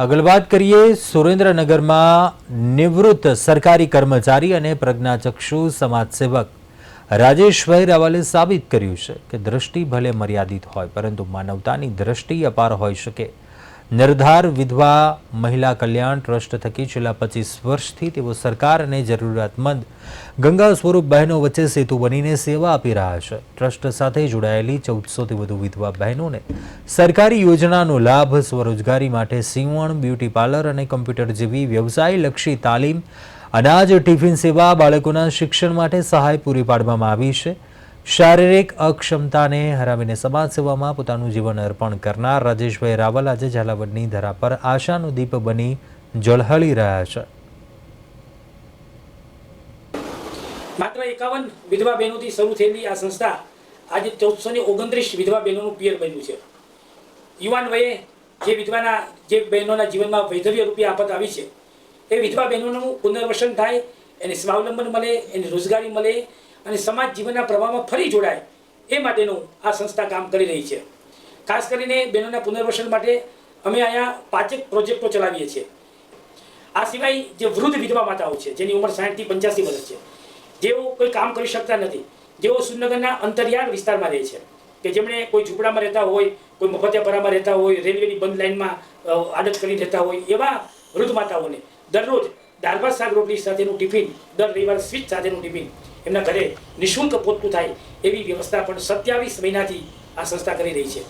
આગળ વાત કરીએ સુરેન્દ્રનગરમાં નિવૃત્ત સરકારી કર્મચારી અને પ્રજ્ઞાચક્ષુ સમાજસેવક રાજેશભાઈ રાવલે સાબિત કર્યું છે કે દ્રષ્ટિ ભલે મર્યાદિત હોય, પરંતુ માનવતાની દ્રષ્ટિ અપાર હોઈ શકે. નિર્ધાર વિધવા મહિલા કલ્યાણ ટ્રસ્ટ થકી છેલ્લા પચીસ વર્ષથી તેઓ સરકાર અને જરૂરિયાતમંદ ગંગા સ્વરૂપ બહેનો વચ્ચે સેતુ બનીને સેવા આપી રહ્યા છે. ટ્રસ્ટ સાથે જોડાયેલી ચૌદસોથી વધુ વિધવા બહેનોને સરકારી યોજનાનો લાભ, સ્વરોજગારી માટે સીવણ, બ્યુટી પાર્લર અને કમ્પ્યુટર જેવી વ્યવસાયલક્ષી તાલીમ, અનાજ, ટિફિન સેવા બાળકોના શિક્ષણ માટે સહાય પૂરી પાડવામાં આવી છે. શારીરિક અક્ષમતાને હરાવીને સમાજ પોતાનું જીવન અર્પણ કરનાર રાજેશભાઈ રાવલ આજે ઝાલાવાડની ધરા પર આશાનું દીપ બની ઝળહળી રહ્યા છે. માત્ર એકાવન વિધવા બહેનોથી શરૂ થયેલી આ સંસ્થા આજે ચૌદસો ને ઓગણત્રીસ વિધવા બહેનોનું પિયર બન્યું છે. યુવાન વયે જે વિધવાના, જે બહેનોના જીવનમાં વૈધવ્ય રૂપી આફત આવી છે, એ વિધવા બહેનોનું પુનર્વસન થાય, એને સ્વાવલંબન મળે, એને રોજગારી મળે અને સમાજ જીવનના પ્રવાહમાં ફરી જોડાય એ માટેનું આ સંસ્થા કામ કરી રહી છે. ખાસ કરીને બહેનોના પુનર્વસન માટે અમે અહીંયા પાંચેક પ્રોજેક્ટો ચલાવીએ છીએ. આ સિવાય જે વૃદ્ધ વિધવા માતાઓ છે, જેની ઉંમર સાઠથી પંચ્યાસી વર્ષ છે, જેઓ કોઈ કામ કરી શકતા નથી, જેઓ શ્રીનગરના અંતરિયાળ વિસ્તારમાં રહે છે, કે જેમણે કોઈ ઝૂંપડામાં રહેતા હોય, કોઈ મફતિયાપરામાં રહેતા હોય, રેલવેની બંધ લાઇનમાં આદત કરી રહેતા હોય, એવા વૃદ્ધ માતાઓને દરરોજ દાળ શાક રોટલી સાથેનું ટિફિન, દર રવિવાર સ્વીટ સાથેનું ટિફિન એમના ઘરે નિઃશુલ્ક પોતું થાય એવી વ્યવસ્થા પણ સત્યાવીસ મહિનાથી આ સંસ્થા કરી રહી છે.